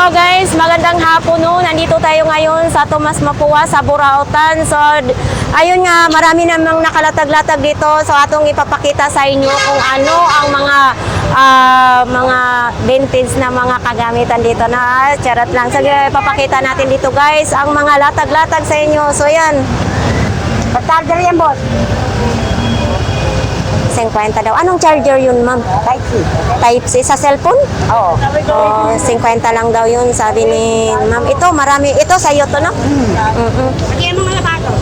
Hello guys, magandang hapon no. Nandito tayo ngayon sa Tomas Mapua sa Burautan. So ayun nga, marami namang nakalatag-latag dito. So atong ipapakita sa inyo kung ano ang mga ah, mga vintage na mga kagamitan dito na charot lang. Sige, ipapakita natin dito guys ang mga latag-latag sa inyo. So yan. Charger yan, boss. 50 daw. Anong charger yun, ma'am? Type C. Type C sa cellphone? Oo. Oh, 50 lang daw yun, sabi ni ma'am. Ito, marami. Ito, sa iyo to, no? Mm-mm. Lagyan mo mga bato.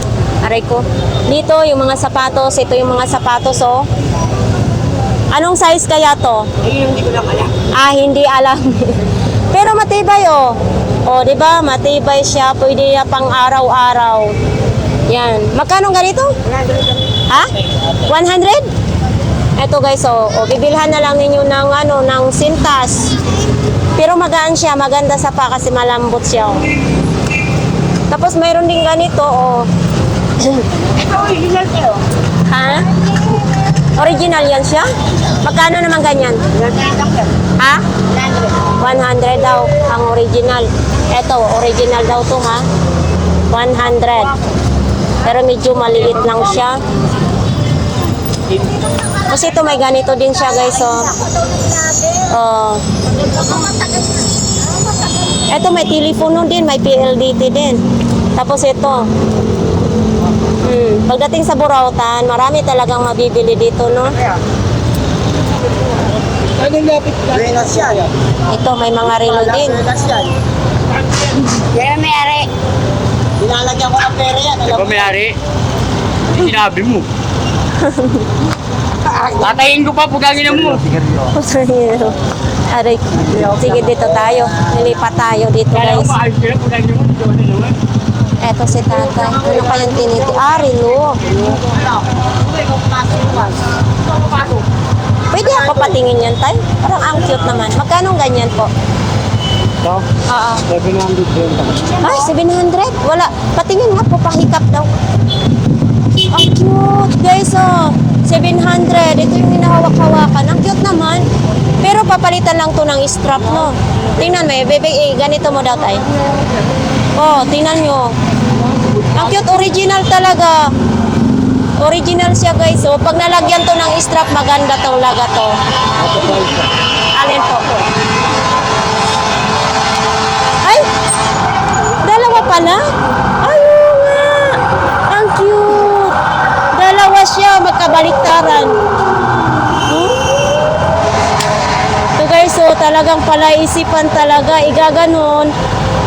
Aray ko. Dito, yung mga sapatos. Ito yung mga sapatos, oh. Anong size kaya to? Ayun, hindi ko lang alam. Ah, hindi alam. Pero matibay, oh. Oh, di ba? Matibay siya. Pwede na pang araw-araw. Yan. Magkano ganito? Ha? 100? Eto guys, oh, oh, bibilhan na lang ninyo ng ano, ng sintas. Pero magaan siya, maganda sa pa kasi malambot siya. Oh. Tapos mayroon din ganito, oh. Ito, original kayo. Ha? Original yan siya? Magkano naman ganyan? Ha? 100 daw ang original. Eto, original daw to ha. 100. Pero medyo maliit lang siya. Kasi ito may ganito din siya guys oh. Oh. Ito may telepono din, may PLDT din. Tapos ito. Hmm, pagdating sa Burautan, marami talagang mabibili dito, no? Anong lapit ka? Buenas yan. Ito, may mga relo din. Buenas yan. Pero may ari. Nilalagyan ko ng pera yan. Alam may-ari. Ano sinabi mo? Tatayin ko pa, pugangin mo. Aray. Sige, dito tayo. Nilipat tayo dito, guys. Eto si tatay. Ano kayang tiniti? Ah, relo. Pwede ako patingin yan, tay? Parang ang cute naman. Magkano ganyan po? Ito, Oo. 700 din. Ay, 700? Wala. Patingin nga po, pahikap daw. Ang cute, guys, oh. 700. Ito yung hinahawak-hawakan. Ang cute naman. Pero papalitan lang to ng strap, no? Tingnan mo, eh, bebe, eh, ganito mo daw, tay. Oh, tingnan nyo. Ang cute, original talaga. Original siya, guys. So, pag nalagyan to ng strap, maganda talaga to. Alin po? Ay! Dalawa pala? Ayun nga! Ang cute! Dalawa siya, magkabaliktaran. Hmm? So guys, so talagang palaisipan talaga, igaganon,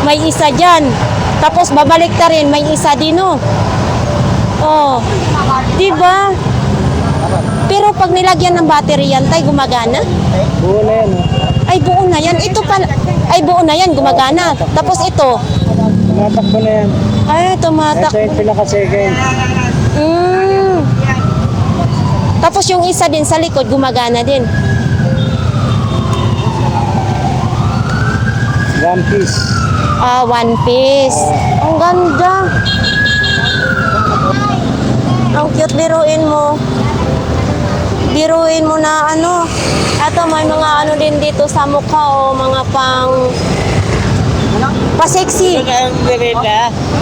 may isa dyan. Tapos babalik ta rin, may isa din oh. Oh. Diba? Pero pag nilagyan ng battery yan, tay, gumagana? Buo na yan. oh. Ay, buo na yan. Ito pala. Ay, buo na yan. Gumagana. Tapos ito. Tumatakbo na yan. Ay, tumatak. Ito yung pinaka-second. Mm. Tapos yung isa din sa likod, gumagana din. One piece. Ah, one piece. Ang ganda. Ang cute biruin mo. Biruin mo na ano. Eto, may mga ano din dito sa mukha o mga pang pa-sexy.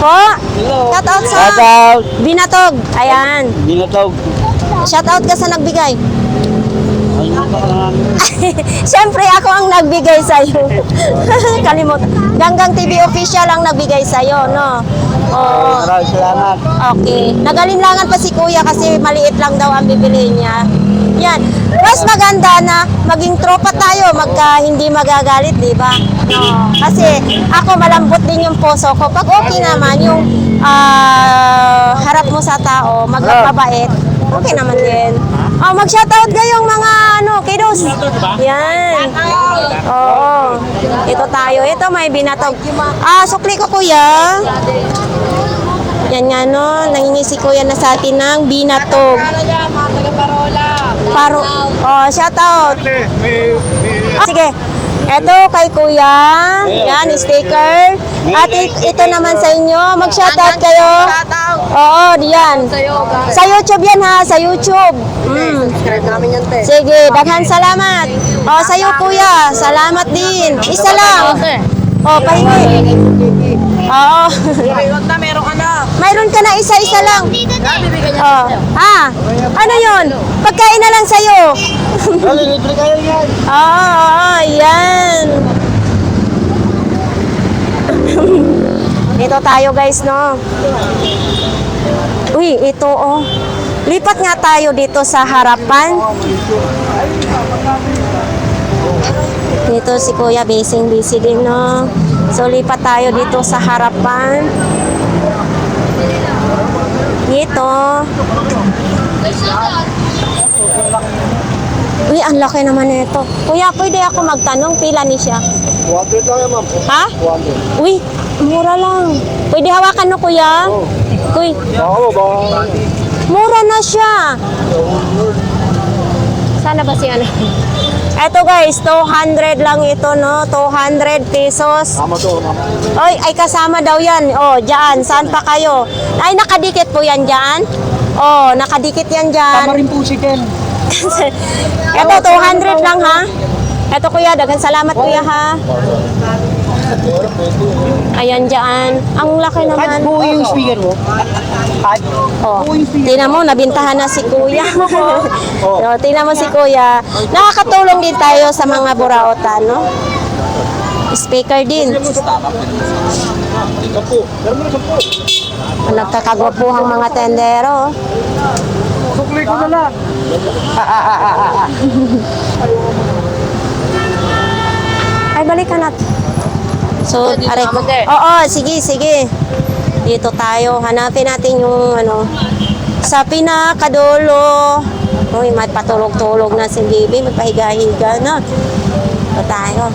Po. Hello. Shout out sa Shout out. Binatog. Ayan. Binatog. Shout out ka sa nagbigay. Ay, Siyempre, ako ang nagbigay sa'yo. Kalimut. Ganggang TV official ang nagbigay sa'yo, no? Oo. Maraming salamat. Okay. Nagalinlangan pa si kuya kasi maliit lang daw ang bibili niya. Yan. Mas maganda na maging tropa tayo, magka hindi magagalit, di ba? No. Kasi ako malambot din yung puso ko. Pag okay naman yung ah, harap mo sa tao, magpapabait, okay naman din. Oh, mag-shoutout kayong mga ano, kiddos. Yan. Oo. Ito tayo. Ito may binatog. Ah, sukli ko kuya. Yan nga no, nangingi si kuya na sa atin ng binatog. Paro. Oh, shout out. Ah, sige. Eto kay kuya. Yan, sticker. At it- ito naman sa inyo. Mag-shout out kayo. Oo, diyan. Sa YouTube yan ha, sa YouTube. Mm. Sige, daghan salamat. O, sa'yo kuya, salamat din. Isa lang. Oh, pahingi. Oo. Na, meron ka na. Mayroon ka na isa-isa lang. Oh. Ha? Ano yun? Pagkain na lang sa'yo. Libre kayo yan. Oo, oo, yan. Dito tayo guys, no? Uy, ito oh. Lipat nga tayo dito sa harapan. Dito si Kuya busy busy din, no? So, lipat tayo dito sa harapan. Dito. Uy, ang laki naman nito. Kuya, pwede ako magtanong, pila ni siya? 200 lang yan, ma'am. Ha? 200. Uy, mura lang. Pwede hawakan no, kuya? Uy, Oo, ba? mura na siya. Sana ba siya na? Eto guys, 200 lang ito, no? 200 pesos. Tama to, ma'am. Oy, ay kasama daw yan. Oh, dyan. Saan pa kayo? Ay, nakadikit po yan dyan? Oh, nakadikit yan dyan. rin po si Ken. Ito, 200 lang ha. Ito kuya, dagan salamat kuya ha. Ayan dyan. Ang laki naman. buo yung speaker mo? Kahit Oh, tingnan mo, nabintahan na si kuya. oh, tingnan mo si kuya. Nakakatulong din tayo sa mga buraotan, no? Speaker din. Nagkakagwapuhang mga tendero. Sukli ko na lang. Ay, balikan natin. So, ko. Oo, sige, sige. Dito tayo. Hanapin natin yung ano. Sa pinakadulo. Uy, may patulog-tulog na si Bibi. Magpahiga-higa na. Dito tayo.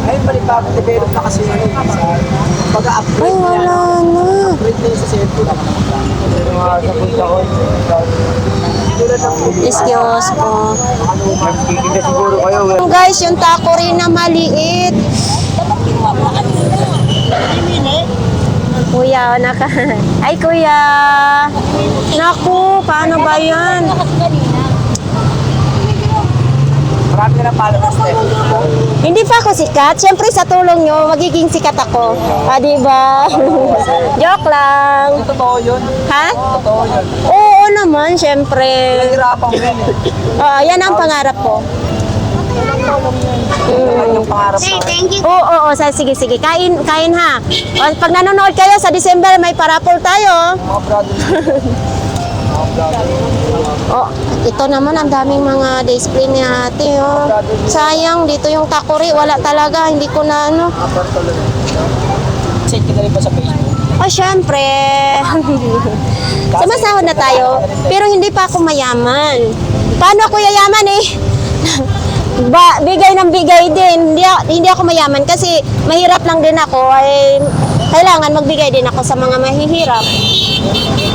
Ngayon, balik pa develop na kasi ano, sa pag-upgrade Ay, wala na. Upgrade na yung sa cellphone. Pero mga sa punta ko, Excuse po. Nagkikinda siguro kayo. Guys, yung taco rin na maliit. Kuya, naka... Ay, kuya! Naku, paano ba yan? Marami na followers na Hindi pa ako sikat. Siyempre, sa tulong nyo, magiging sikat ako. Ah, di ba? Joke lang. Totoo yun. Ha? Totoo yun. Oo naman, siyempre. Nahirapan ko yun eh. Ah, yan ang pangarap ko. Yung pangarap na. Oo, oo, oo. Sa- sige, sige. Kain, kain ha. O, pag nanonood kayo sa December, may parapol tayo. Oh, ito naman ang daming mga display ni ate, oh. Sayang, dito yung takuri, wala talaga, hindi ko na ano. Check kita rin ba sa Facebook? Oh, syempre. Sumasahod na tayo, pero hindi pa ako mayaman. Paano ako yayaman eh? Ba, bigay ng bigay din. Hindi, hindi ako mayaman kasi mahirap lang din ako. Ay, kailangan magbigay din ako sa mga mahihirap.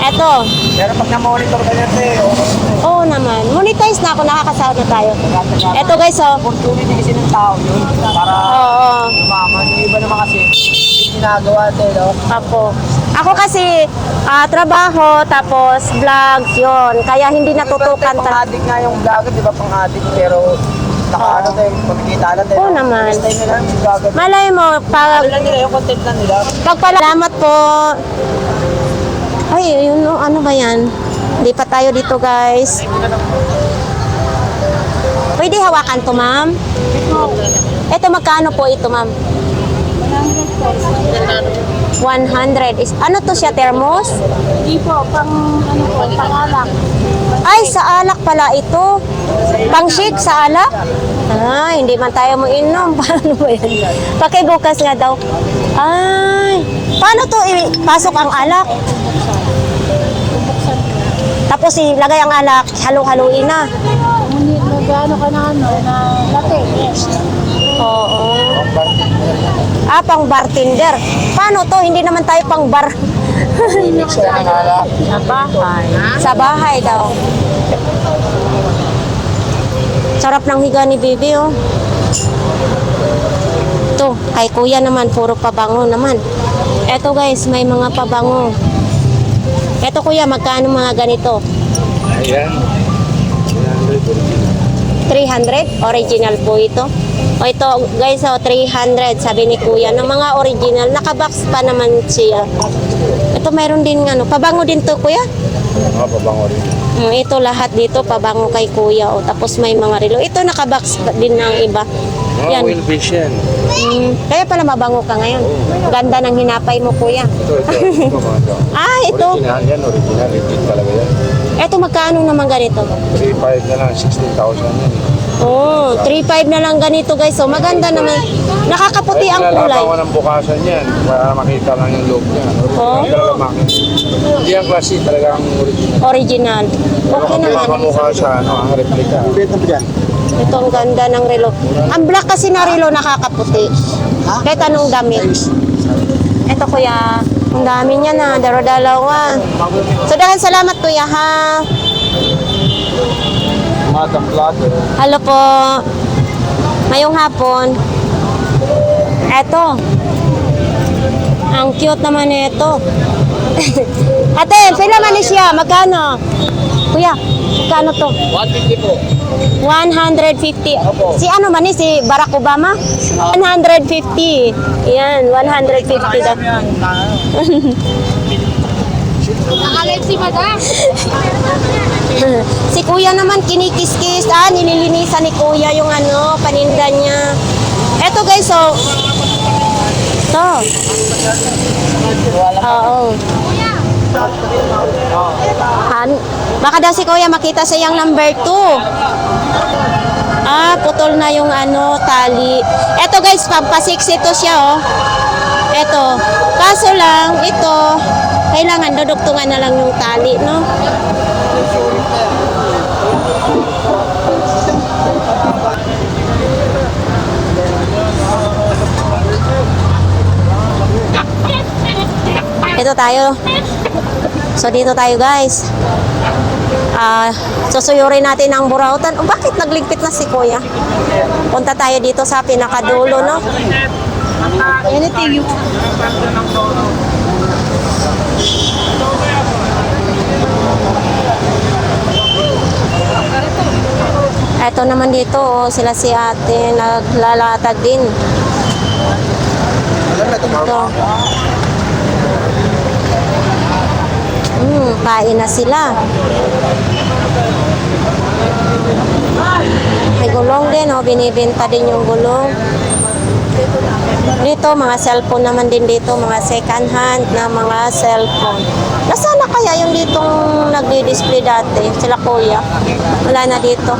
Eto, Pero pag na-monitor ka niya, te, oo naman. Monetize na ako, nakakasahod na tayo. Eto guys, oh. opportunity kasi ng tao yun. Para Oo. umaman. Yung iba naman kasi, hindi ginagawa, te, no? Ako. Ako kasi ah, trabaho tapos vlogs yon kaya hindi natutukan ta. addict nga yung vlogger, di ba? Pang addict, pero naka ano, te, pagkikita na, te. Oo naman. Next time nila. Malay mo pag Ano lang nila, yung content lang nila. pagpalamat po. Ay, yun no, ano ba yan? Di pa tayo dito, guys. Pwede hawakan to, ma'am? Ito magkano po ito, ma'am? 100 is ano to siya thermos? Hindi po, pang ano po, pangalak. Ay, sa alak pala ito. Pang shake sa alak? Ay, hindi man tayo mo inom. Paano ba yan? Pakibukas nga daw. Ay, paano to ipasok ang alak? Tapos ilagay ang alak, halo-haluin na. Ngunit nag-ano ka na ano, na latte. Oo. Ah, pang bartender. Paano to? Hindi naman tayo pang bar. Sa bahay. Sa bahay daw. Sarap ng higa ni Bibi, oh. Ito, kay kuya naman, puro pabango naman. Eto guys, may mga pabango. Eto kuya, magkano mga ganito? Ayan. 300? Original po ito. O ito, guys, oh, 300, sabi ni Kuya. Ng mga original, nakabox pa naman siya. Ito, mayroon din, ano, pabango din to, Kuya? Mga pabango rin. Mm, ito lahat dito, pabango kay Kuya. O, tapos may mga relo. Ito, nakabox din ng iba. Yan. wheelbase yan. Mm, kaya pala mabango ka ngayon. Ganda ng hinapay mo, Kuya. Ito, ito. Ito, ito. Ah, ito. Original yan, original. Legit talaga yan. Ito, magkano naman ganito? 3.5 na lang, 16,000 yan. Oh, 3.5 na lang ganito, guys. So, maganda naman. Nakakaputi ang kulay. Nilalabawan ng bukasan yan para makita lang yung loob niya. Oh. talaga. Hindi ang klase talaga ang original. Original. Pero Okay kung naman. makamukha sa ano, ang replika. Ito ang ganda ng relo. Ang black kasi na relo nakakaputi. Kahit anong damit. Ito kuya, ang dami niya na, daro-dalawa. So dahil salamat kuya ha. Madam Plato. Hello po. Ngayong hapon. Eto. Ang cute naman nito. Ate, pila man siya? Magkano? Kuya, magkano to? 150 po. 150. Si ano man ni si Barack Obama? 150. Yan, 150 daw. Nakalit si madam. si Kuya naman kinikis-kis. Ah, nililinisan ni Kuya yung ano, paninda niya. Eto guys, so to. Oo. Han, baka daw si Kuya makita sa yung number 2. Ah, putol na yung ano, tali. Eto guys, pampasix ito siya oh. Eto. Kaso lang, ito, kailangan dudugtungan na lang yung tali, no? Ito tayo. So dito tayo guys. Ah, susuyurin natin ang burautan. Oh, bakit nagligpit na si Kuya? Punta tayo dito sa pinakadulo, no? Anything you Ito naman dito, oh, sila si ate naglalatag din. Ito. Hmm, kain na sila. May gulong din, oh, binibenta din yung gulong. Dito, mga cellphone naman din dito, mga second hand na mga cellphone. Nasaan na kaya yung ditong nagdi-display dati? Sila kuya. Wala na dito.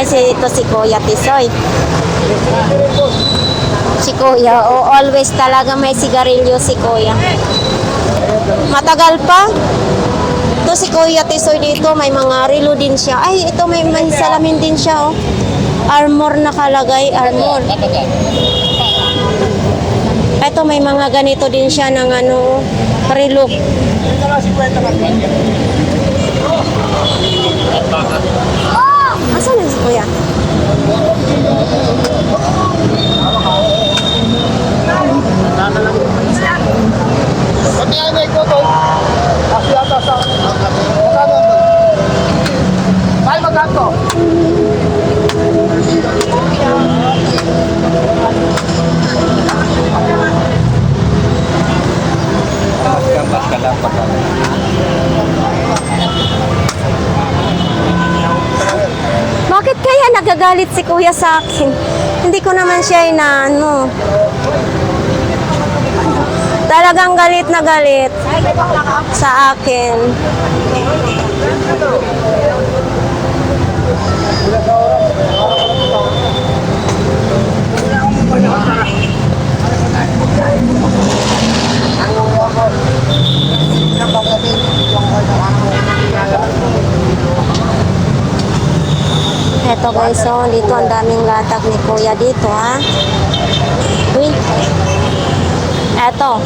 Ay, si, ito si Kuya Tisoy. Si Kuya, oh, always talaga may sigarilyo si Kuya. Matagal pa. Ito si Kuya Tisoy dito, may mga relo din siya. Ay, ito may, may salamin din siya, oh. Armor nakalagay, armor. Ito may mga ganito din siya ng ano, relo. Asan na si Kuya? Pati ano ito to? Kasi yata sa... Magkano ang bag? Mahal magkano to? Mas ka lang pagka. Bakit kaya nagagalit si kuya sa akin? Hindi ko naman siya inaano. Talagang galit na galit sa akin. Eto guys, so dito ang daming latag ni kuya dito ha. Uy. Eto.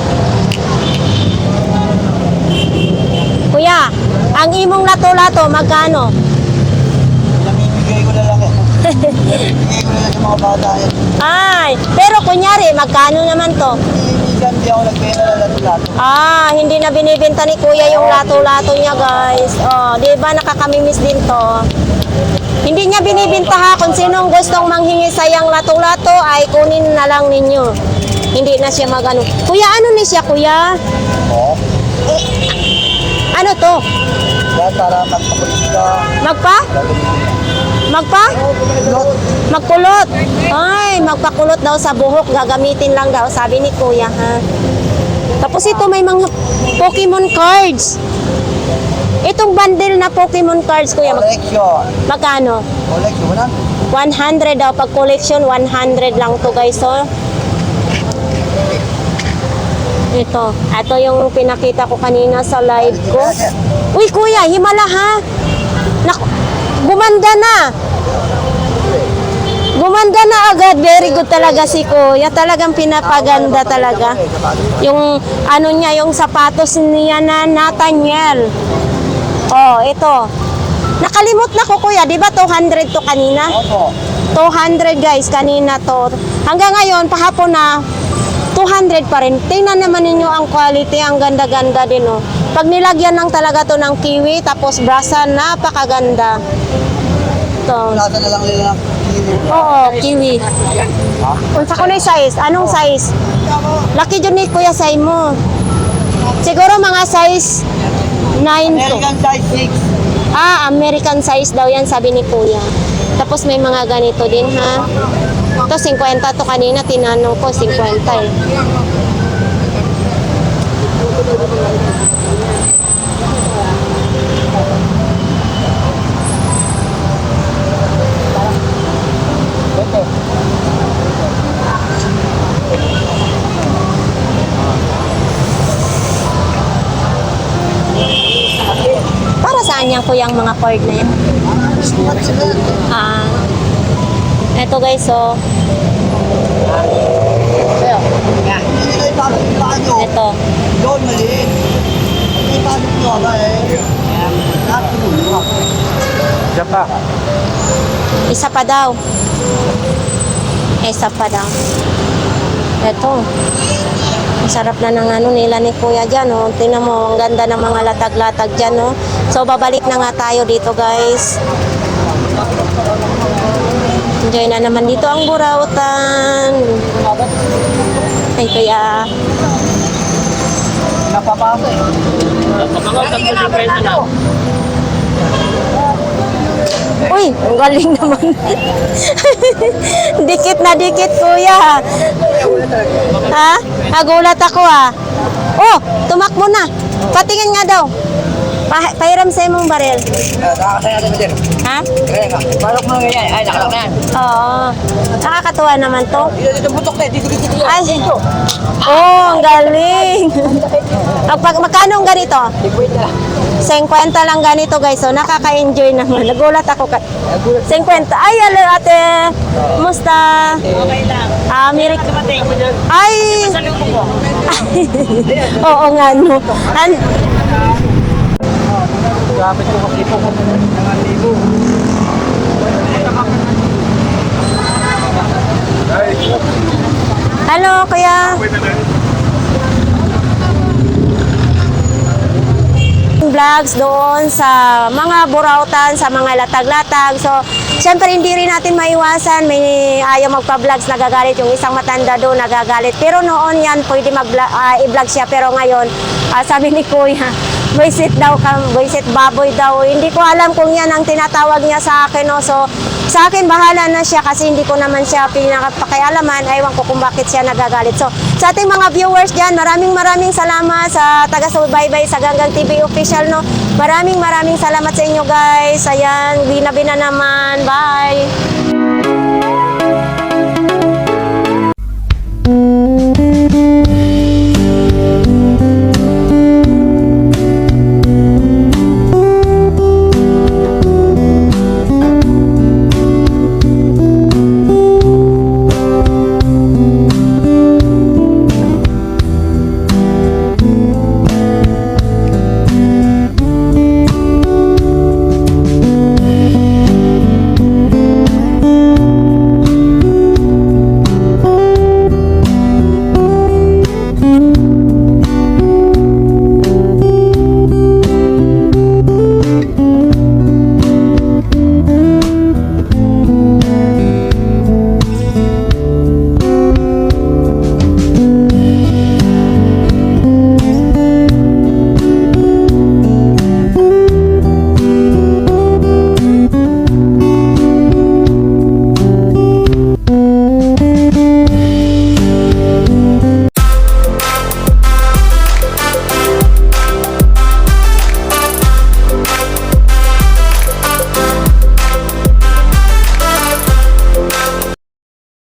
Kuya, ang imong lato-lato magkano? Namimigay ko na lang eh. Hindi mo lang yung mga bata yan. Ay, pero kunyari, magkano naman to? Minsan di ako nagbenta na lahat. Ah, hindi na binibenta ni Kuya yung lato-lato niya, guys. Oh, 'di ba nakakamiss din to? Hindi niya binibenta ha kung sinong gustong manghingi sa yang lato-lato ay kunin na lang ninyo. Hindi na siya magano. Kuya, ano ni siya, Kuya? Oo. Ano to? Yan para magpakulit ka. Magpa? Magpa? Lot. Magkulot. Ay, magpakulot daw sa buhok. Gagamitin lang daw, sabi ni Kuya, ha? Tapos ito may mga Pokemon cards. Itong bundle na Pokemon cards, Kuya, mag- Collection. magkano? Collection mo na. 100 daw. Pag collection, 100 lang to guys. So, ito. Ito yung pinakita ko kanina sa live ko. Uy, kuya, himala ha. Gumanda na. Gumanda na agad. Very good talaga si kuya. Talagang pinapaganda talaga. Yung ano niya, yung sapatos niya na Nathaniel. Oh, ito. Nakalimot na ko kuya, di ba 200 to kanina? Opo. 200 guys, kanina to. Hanggang ngayon, pahapon na, 200 pa rin. Tingnan naman ninyo ang quality, ang ganda-ganda din oh. Pag nilagyan ng talaga to ng kiwi, tapos brasa, napakaganda. To. Lasa na lang nila. Oo, kiwi. Unsa ko na size? Anong size? Laki dyan ni Kuya Sai mo. Siguro mga size 9 to. American size 6. Ah, American size daw yan, sabi ni Kuya. Tapos may mga ganito din, ha? Ito, 50 to kanina, tinanong ko, 50 eh. Para saan yan, Kuya, ang mga cord na yan? Ah, eto guys, so, eto. Doon maliit. Hindi ipapit nyo ba eh. Lahat pinulo. Diyan pa. Isa pa daw. Isa pa daw. Eto. Ang sarap na ng ano nila ni Kuya dyan, oh. Tingnan mo, ang ganda ng mga latag-latag dyan, oh. So, babalik na nga tayo dito, guys. Enjoy na naman dito ang burautan. Ay, kaya... Napapasa eh. Uy, ang galing naman. dikit na dikit, kuya. Ha? Nagulat ako, ah. Oh, tumakbo na. Patingin nga daw. Pa pahiram sa imong baril. Nakakasaya natin din. Ha? Kaya nga. Balok mo ganyan. Ay, nakalak na yan. Oo. Nakakatuwa naman to. Dito dito butok na. Dito dito dito. Ay, oh, ang galing. Pag, magkano ang ganito? Wait na. 50 lang ganito guys. So nakaka-enjoy naman. Nagulat ako. Ka 50. Ay, alo ate. Musta? Okay lang. Ah, mo dyan. Ay! Salubong mo. Oo nga no. An Gamit ko kasi po. Libo. Hello, kuya. vlogs doon sa mga burautan, sa mga latag-latag. So, syempre hindi rin natin maiwasan. May ayaw magpa-vlogs, nagagalit yung isang matanda doon, nagagalit. Pero noon yan, pwede mag i-vlog siya. Pero ngayon, ah, sabi ni Kuya, Boysit daw, kam, Boysit baboy daw. Hindi ko alam kung yan ang tinatawag niya sa akin. No? So, sa akin, bahala na siya kasi hindi ko naman siya pinakapakialaman. Aywan ko kung bakit siya nagagalit. So, sa ating mga viewers dyan, maraming maraming salamat sa taga-subaybay sa Ganggang TV Official. No? Maraming maraming salamat sa inyo guys. Ayan, bina-bina naman. Bye!